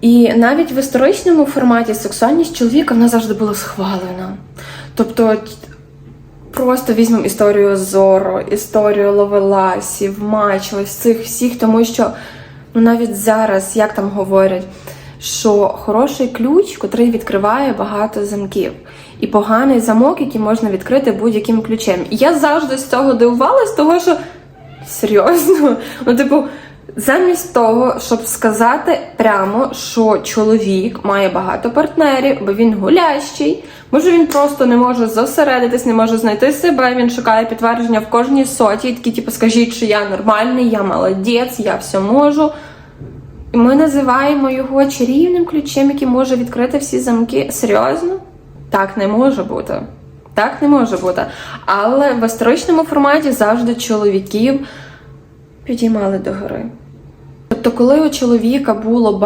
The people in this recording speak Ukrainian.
І навіть в історичному форматі сексуальність чоловіка вона завжди була схвалена. Тобто, просто візьмемо історію Зоро, історію Ловеласів, Мачлось, цих всіх, тому що ну навіть зараз, як там говорять, що хороший ключ, котрий відкриває багато замків, і поганий замок, який можна відкрити будь-яким ключем. І я завжди з цього дивувалась, того що серйозно, ну типу. Замість того, щоб сказати прямо, що чоловік має багато партнерів, бо він гулящий, може він просто не може зосередитись, не може знайти себе, він шукає підтвердження в кожній соті, такі, типу, скажіть, що я нормальний, я молодець, я все можу. І ми називаємо його чарівним ключем, який може відкрити всі замки. Серйозно? Так не може бути. Так не може бути. Але в історичному форматі завжди чоловіків підіймали догори. Тобто, коли у чоловіка було